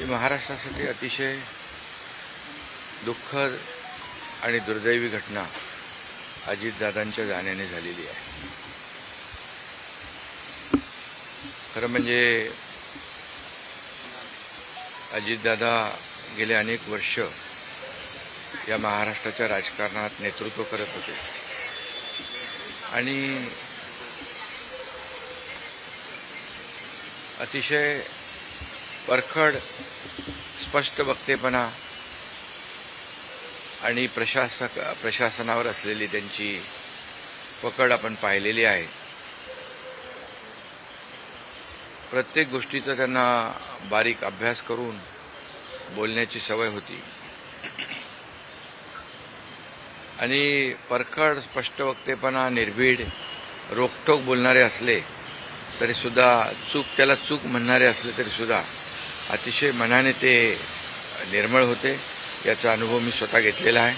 ही महाराष्ट्रासाठी अतिशय दुःखद आणि दुर्दैवी घटना अजितदादांच्या जाण्याने झालेली आहे. खरं म्हणजे अजितदादा गेले अनेक वर्ष या महाराष्ट्राच्या राजकारणात नेतृत्व करत होते. आणि अतिशय परखड स्पष्ट वक्तेपणा आणि प्रशासक प्रशासनावर असलेली त्यांची पकड आपण पाहिलेली आहे. प्रत्येक गोष्टीचा त्यांना बारीक अभ्यास करून बोलण्याची सवय होती. आणि परखड स्पष्ट वक्तेपणा निर्भीड रोखोक बोलणारे असले तरी सुद्धा चूक त्याला चूक म्हणणारे असले तरी सुद्धा अतिशय मनाने ते निर्मळ होते. याचा अनुभव मी स्वतः घेतलेला आहे.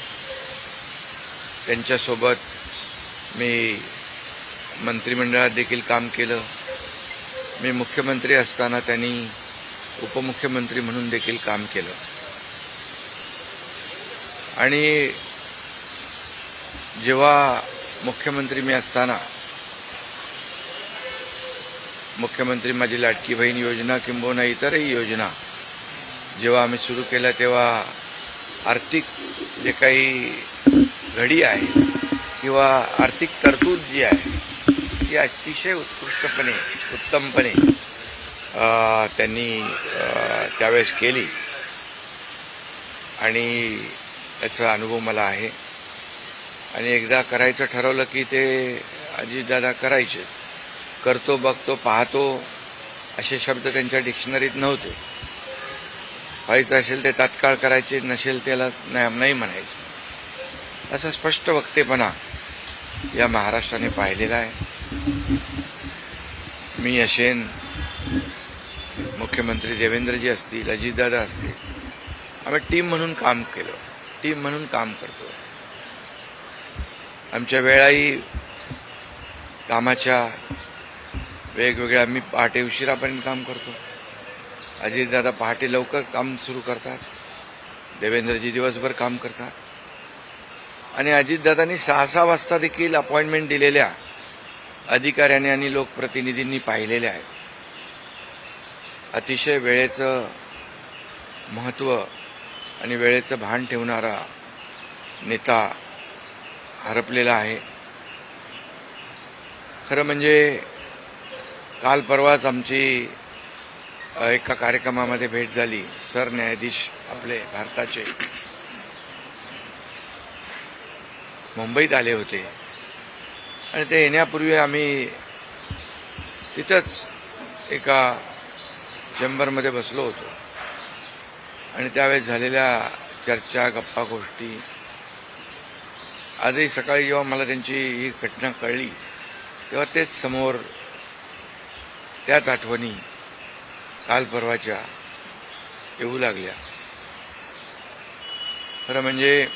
त्यांच्यासोबत मी मंत्रिमंडळात देखील काम केलं. मी मुख्यमंत्री असताना त्यांनी उपमुख्यमंत्री म्हणून देखील काम केलं. आणि जेव्हा मुख्यमंत्री मी असताना मुख्यमंत्री माझी लाटकी बहीण योजना किंबहुना इतरही योजना. जेव्हा आम्ही सुरू केल्या तेव्हा आर्थिक जे काही घडी आहे किंवा आर्थिक तरतूद जी आहे ती अतिशय उत्कृष्टपणे उत्तमपणे त्यांनी त्यावेळेस केली. आणि त्याचा अनुभव मला आहे. आणि एकदा करायचं ठरवलं की ते अजितदादा करायचेच करतो बघतो पाहतो असे शब्द त्यांच्या डिक्शनरीत नव्हते. व्हायचं असेल ते तात्काळ करायचे नसेल त्याला नाही नाही म्हणायचे. असा स्पष्ट वक्तेपणा या महाराष्ट्राने पाहिलेला आहे. मी असेन मुख्यमंत्री देवेंद्रजी असतील अजितदादा असतील. आम्ही टीम म्हणून काम केलं टीम म्हणून काम करतो. आमच्या वेळाही कामाच्या वेगवेगळ्या मी पहाटे उशिरापर्यंत काम करतो. अजितदादा पहाटे लवकर काम सुरू करतात. देवेंद्रजी दिवसभर काम करतात. आणि अजितदादांनी सहा सहा वाजता देखील अपॉइंटमेंट दिलेल्या अधिकाऱ्यांनी आणि लोकप्रतिनिधींनी पाहिलेल्या आहेत. अतिशय वेळेचं महत्त्व आणि वेळेचं भान ठेवणारा नेता हरपलेला आहे. खरं म्हणजे काल परवाच आमची एका कार्यक्रमामध्ये भेट झाली. सरन्यायाधीश आपले भारताचे. मुंबईत आले होते. आणि ते येण्यापूर्वी आम्ही तिथंच एका चेंबरमध्ये बसलो होतो. आणि त्यावेळेस झालेल्या चर्चा गप्पा गोष्टी आजही सकाळी जेव्हा मला त्यांची ही घटना कळली तेव्हा तेच समोर त्याच आठवणी काल परवाच्या येऊ लागल्या. खरं म्हणजे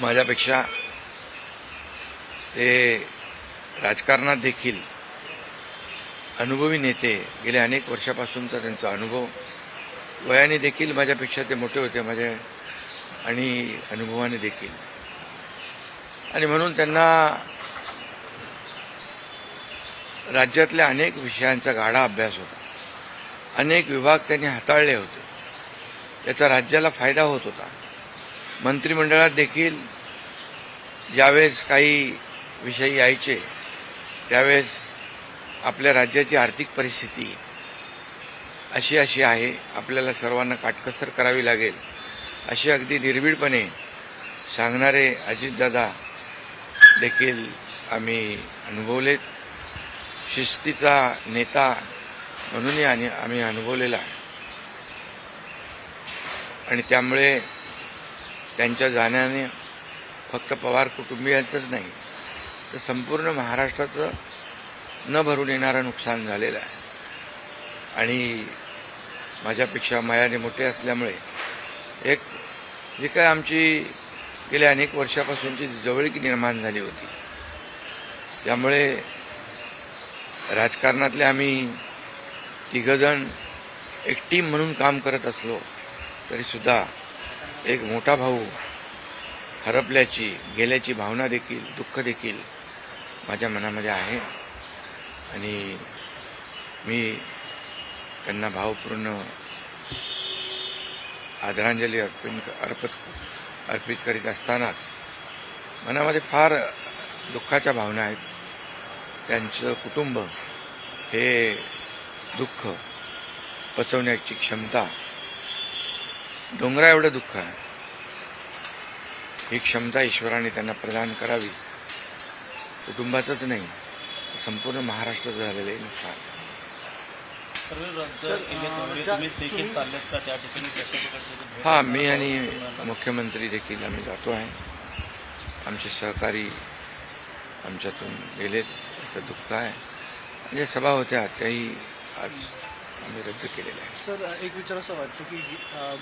माझ्यापेक्षा ते राजकारणात देखील अनुभवी नेते गेल्या अनेक वर्षापासूनचा त्यांचा अनुभव वयाने देखील माझ्यापेक्षा ते मोठे होते माझ्या आणि अनुभवाने देखील. आणि म्हणून त्यांना राज्यातल्या अनेक विषयांचा गाढा अभ्यास होता. अनेक विभाग त्यांनी हाताळले होते. याचा राज्याला फायदा होत होता. मंत्रिमंडळात देखील ज्यावेळेस काही विषय यायचे त्यावेळेस आपल्या राज्याची आर्थिक परिस्थिती अशी अशी आहे आपल्याला सर्वांना काटकसर करावी लागेल अशी अगदी निर्भीडपणे सांगणारे अजितदादा देखील आम्ही अनुभवलेत. शिस्तीचा नेता म्हणूनही आणि आम्ही अनुभवलेला आहे. आणि त्यामुळे त्यांच्या जाण्याने फक्त पवार कुटुंबियांचंच नाही तर संपूर्ण महाराष्ट्राचं न भरून येणारं नुकसान झालेलं आहे. आणि माझ्यापेक्षा मायाने मोठे असल्यामुळे एक जी काय आमची गेल्या अनेक वर्षापासूनची जवळीक निर्माण झाली होती. त्यामुळे राजकारणातले आम्ही तिघजण एक टीम म्हणून काम करत असलो तरीसुद्धा एक मोठा भाऊ हरपल्याची गेल्याची भावना देखील दुःख देखील माझ्या मनामध्ये आहे. आणि मी त्यांना भावपूर्ण आदरांजली अर्पण अर्पित अर्पित करीत असतानाच मनामध्ये फार दुःखाच्या भावना आहेत. त्यांचं कुटुंब हे दुःख पचवण्याची क्षमता डोंगरा एवढं दुःख आहे. ही क्षमता ईश्वराने त्यांना प्रदान करावी. कुटुंबाचंच नाही तर संपूर्ण महाराष्ट्राचं झालेलं आहे नुकसान हा मी आणि मुख्यमंत्री देखील आम्ही जातो आहे. आमचे सहकारी आमच्यातून गेलेत. त्याचं दुःख आहे. म्हणजे सभा होत्या त्याही आज आम्ही रद्द केलेल्या आहे. सर एक विचार असं वाटतं की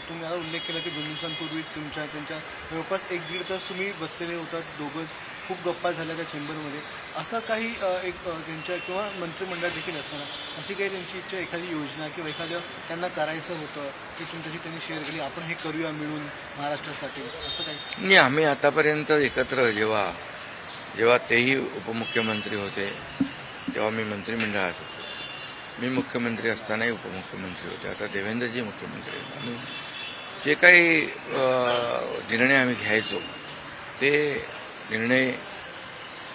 तुम्ही आता उल्लेख केला की दोन दिवसांपूर्वी तुमच्या त्यांच्या जवळपास एक दीड तास तुम्ही बसलेले होतात दोघंच खूप गप्पा झाल्या त्या चेंबरमध्ये. असं काही एक त्यांच्या किंवा मंत्रिमंडळात देखील असताना अशी काही त्यांची इच्छा एखादी योजना किंवा एखादं त्यांना करायचं होतं की तुमच्याशी त्यांनी शेअर केली आपण हे करूया मिळून महाराष्ट्रासाठी असं काही? नाही आम्ही आतापर्यंत एकत्र जेव्हा जेव्हा तेही उपमुख्यमंत्री होते तेव्हा मी मंत्रिमंडळात होतो. मी मुख्यमंत्री असतानाही उपमुख्यमंत्री होते. आता देवेंद्रजी मुख्यमंत्री आहेत. आम्ही जे काही निर्णय आम्ही घ्यायचो ते निर्णय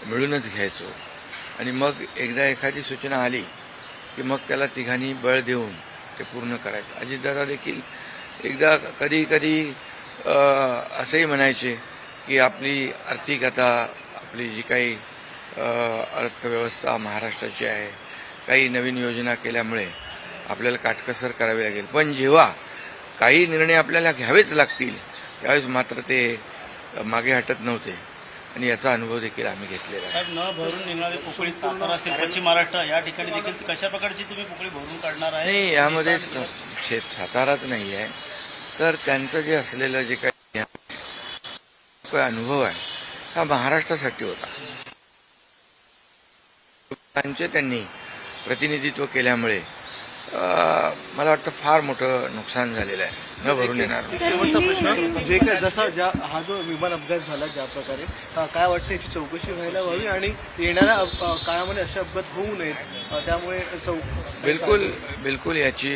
मिळूनच घ्यायचो. आणि मग एकदा एखादी सूचना आली की मग त्याला तिघांनी बळ देऊन ते पूर्ण करायचं. अजितदादा देखील एकदा कधी कधी असंही म्हणायचे की आपली आर्थिक आता आपली जी काही अर्थव्यवस्था महाराष्ट्राची आहे काही नवीन योजना केल्यामुळे आपल्याला काटकसर करावी लागेल. पण जेव्हा काही निर्णय आपल्याला घ्यावेच लागतील त्यावेळेस मात्र ते मागे हटत नव्हते. आणि याचा अनुभव देखील आम्ही घेतलेला आहे. न भरून निघणारी पोकळी सातारा असेल पश्चिम महाराष्ट्र या ठिकाणी देखील कशा प्रकारची तुम्ही पोकळी भरून काढणार आहे? नाही यामध्ये शेत साताराच नाही आहे तर त्यांचं जे असलेलं जे काही काही अनुभव आहे हा महाराष्ट्रासाठी होता. त्यांचे त्यांनी प्रतिनिधित्व केल्यामुळे मला वाटतं फार मोठं नुकसान झालेलं आहे. न भरून येणार. एक शेवटचा प्रश्न. जे काय जसा ज्या हा जो विमान अपघात झाला ज्या प्रकारे काय वाटतं याची चौकशी व्हायला हवी आणि येणाऱ्या काळामध्ये असे अपघात होऊ नयेत त्यामुळे चौ बिलकुल बिलकुल याची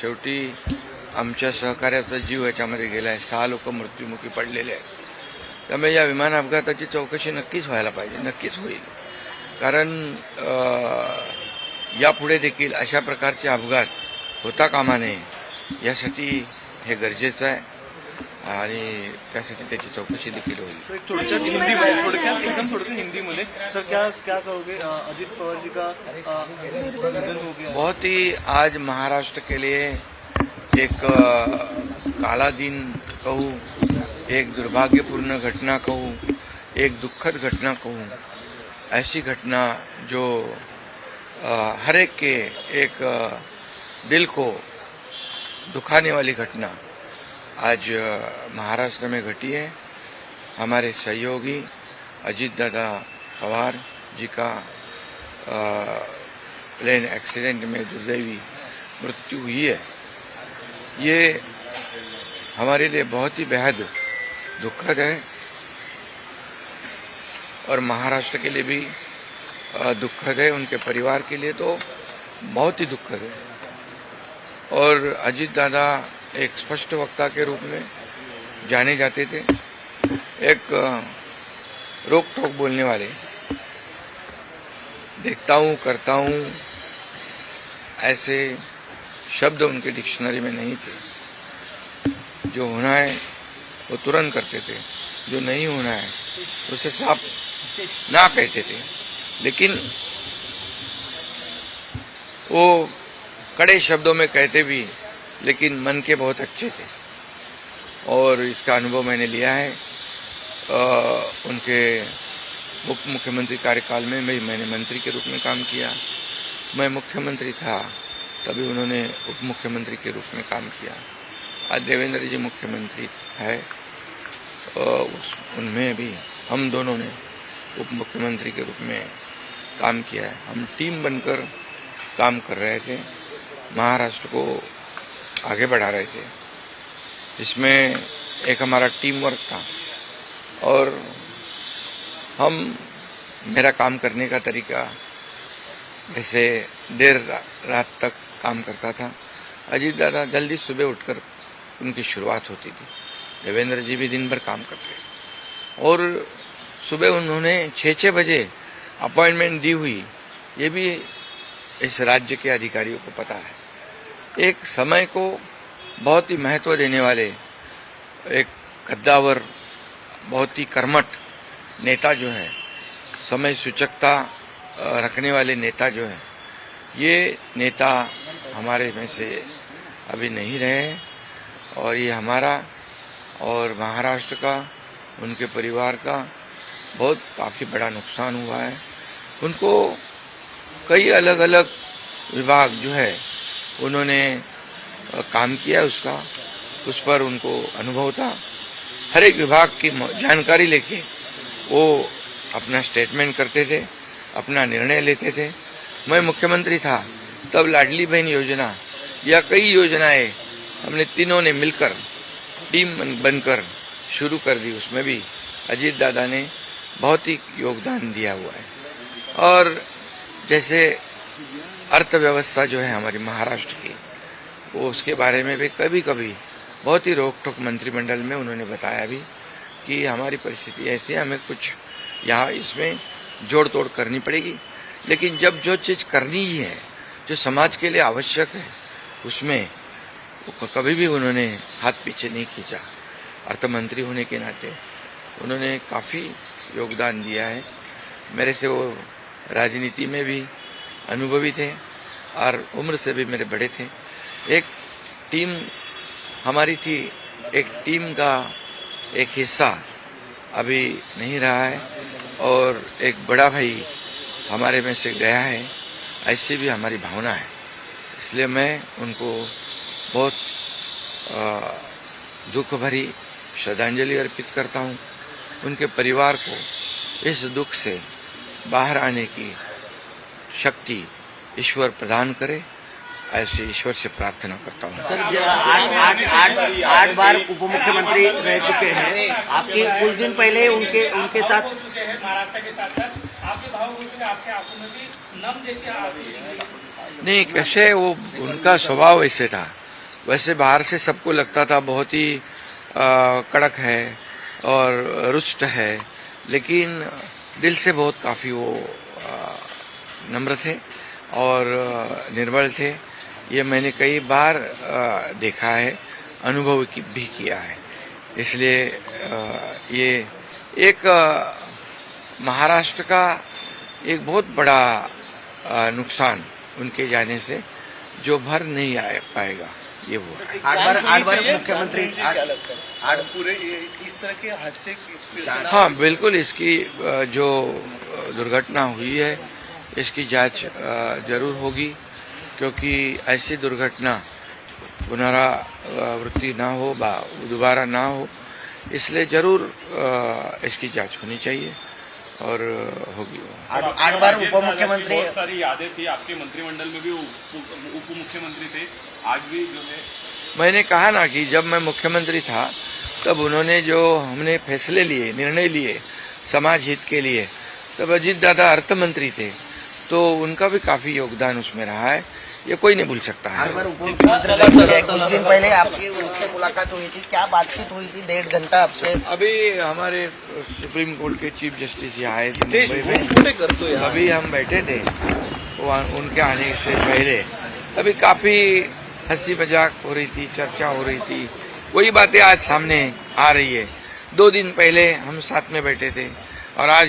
शेवटी आमच्या सहकार्याचा जीव याच्यामध्ये गेला आहे सहा लोक मृत्युमुखी पडलेले आहेत. त्यामुळे या विमान अपघाताची चौकशी नक्कीच व्हायला पाहिजे नक्कीच होईल. कारण यापुढे देखील अशा प्रकारचे अपघात होता कामा नये यासाठी हे गरजेचं आहे आणि त्यासाठी त्याची चौकशी देखील होईल. थोडक्यात हिंदी थोडक्यात एकदम थोडक्यात हिंदी मध्ये सर क्या क्या कहोगे अजित पवार जी का निधन हो गया? बहुत ही आज महाराष्ट्र के लिए एक काला दिन कहूँ एक दुर्भाग्यपूर्ण घटना कहूँ, एक दुखद घटना कहूँ, ऐसी घटना जो हर एक के एक दिल को दुखाने वाली घटना आज महाराष्ट्र में घटी है। हमारे सहयोगी अजीत दादा पवार जी का प्लेन एक्सीडेंट में दुर्दैवी मृत्यु हुई है। ये हमारे लिए बहुत ही बेहद दुखद है। और महाराष्ट्र के लिए भी दुखद है। उनके परिवार के लिए तो बहुत ही दुखद है। और अजीत दादा एक स्पष्ट वक्ता के रूप में जाने जाते थे। एक रोक टोक बोलने वाले। देखता हूँ, करता हूँ, ऐसे शब्द उनके डिक्शनरी में नहीं थे। जो होना है वो तुरंत करते थे। जो नहीं होना है उसे साफ़ ना कहते थे। लेकिन वो कड़े शब्दों में कहते भी लेकिन मन के बहुत अच्छे थे। और इसका अनुभव मैंने लिया है। अ, उनके उप मुख्यमंत्री कार्यकाल में मैं मैंने मंत्री के रूप में काम किया। मैं मुख्यमंत्री था तभी उन्होंने उप मुख्यमंत्री के रूप में काम किया। आज देवेंद्र जी मुख्यमंत्री है। उनमें भी हम दोनों ने उप मुख्यमंत्री के रूप में काम किया है। हम टीम बनकर काम कर रहे थे, महाराष्ट्र को आगे बढ़ा रहे थे। इसमें एक हमारा टीम वर्क था और हम मेरा काम करने का तरीका जैसे देर रात तक काम करता था। अजीत दादा जल्दी सुबह उठकर उनकी शुरुआत होती थी। देवेंद्र जी भी दिन भर काम करते और सुबह उन्होंने छः छः बजे अपॉइंटमेंट दी हुई। ये भी इस राज्य के अधिकारियों को पता है। एक समय को बहुत ही महत्व देने वाले एक गद्दावर, बहुत ही कर्मठ नेता जो है, समय सूचकता रखने वाले नेता जो है, ये नेता हमारे में से अभी नहीं रहे और ये हमारा और महाराष्ट्र का, उनके परिवार का बहुत काफ़ी बड़ा नुकसान हुआ है। उनको कई अलग अलग विभाग जो है, उन्होंने काम किया उसका। उस पर उनको अनुभव था। हर एक विभाग की जानकारी लेके वो अपना स्टेटमेंट करते थे, अपना निर्णय लेते थे। मैं मुख्यमंत्री था, तब लाडली बहन योजना या कई योजनाएँ हमने तीनों ने मिलकर टीम बनकर शुरू कर दी, उसमें भी अजीत दादा ने बहुत ही योगदान दिया हुआ है। और जैसे अर्थव्यवस्था जो है हमारी महाराष्ट्र की, वो उसके बारे में भी कभी कभी बहुत ही रोक टोक मंत्रिमंडल में उन्होंने बताया भी कि हमारी परिस्थिति ऐसी है, हमें कुछ यहाँ इसमें जोड़ तोड़ करनी पड़ेगी। लेकिन जब जो चीज़ करनी ही है, जो समाज के लिए आवश्यक है, उसमें कभी भी उन्होंने हाथ पीछे नहीं खींचा। अर्थमंत्री होने के नाते उन्होंने काफ़ी योगदान दिया है। मेरे से वो राजनीति में भी अनुभवी थे और उम्र से भी मेरे बड़े थे। एक टीम हमारी थी, एक टीम का एक हिस्सा अभी नहीं रहा है और एक बड़ा भाई हमारे में से गया है, ऐसी भी हमारी भावना है। इसलिए मैं उनको बहुत दुख भरी श्रद्धांजलि अर्पित करता हूँ। उनके परिवार को इस दुख से बाहर आने की शक्ति ईश्वर प्रदान करे ऐसे ईश्वर से प्रार्थना करता हूँ। सर आठ आठ आठ आठ बार उप मुख्यमंत्री रह चुके हैं। आपके कुछ दिन पहले उनके उनके साथ महाराष्ट्र के आपके। नहीं कैसे वो उनका स्वभाव ऐसे था। वैसे बाहर से सबको लगता था बहुत ही कड़क है और रुष्ट है, लेकिन दिल से बहुत काफ़ी वो नम्र थे और निर्बल थे। ये मैंने कई बार देखा है, अनुभव की, भी किया है। इसलिए ये एक महाराष्ट्र का एक बहुत बड़ा नुकसान उनके जाने से जो भर नहीं आ पाएगा। ये हुआ। आठ बार आठ बार मुख्यमंत्री आठ- पूरे इस तरह के हादसे हाँ बिल्कुल इसकी जो दुर्घटना हुई है इसकी जाँच ज़रूर होगी क्योंकि ऐसी दुर्घटना पुनरावृत्ति ना हो बा दोबारा ना हो इसलिए ज़रूर इसकी जाँच होनी चाहिए और होगी। वो आठ बार उप मुख्यमंत्री बहुत सारी यादें थी आपके मंत्रिमंडल में भी उप उप मुख्यमंत्री थे। आज भी जो है मैंने कहा ना कि जब मैं मुख्यमंत्री था तब उन्होंने जो हमने फैसले लिए निर्णय लिए समाज हित के लिए तब अजीत दादा अर्थ मंत्री थे तो उनका भी काफी योगदान उसमें रहा है। ये कोई नहीं भूल सकता है। उप मुख्यमंत्री कुछ दिन पहले आपकी उनसे मुलाकात हुई थी क्या बातचीत हुई थी डेढ़ घंटा आपसे? अभी हमारे सुप्रीम कोर्ट के चीफ जस्टिस यहाँ आए थे मुंबई में। अभी हम बैठे थे उनके आने से पहले। अभी काफ़ी हँसी मज़ाक हो रही थी चर्चा हो रही थी। वही बातें आज सामने आ रही है। दो दिन पहले हम साथ में बैठे थे और आज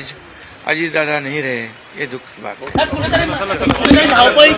अजीत दादा नहीं रहे ये दुख की बात है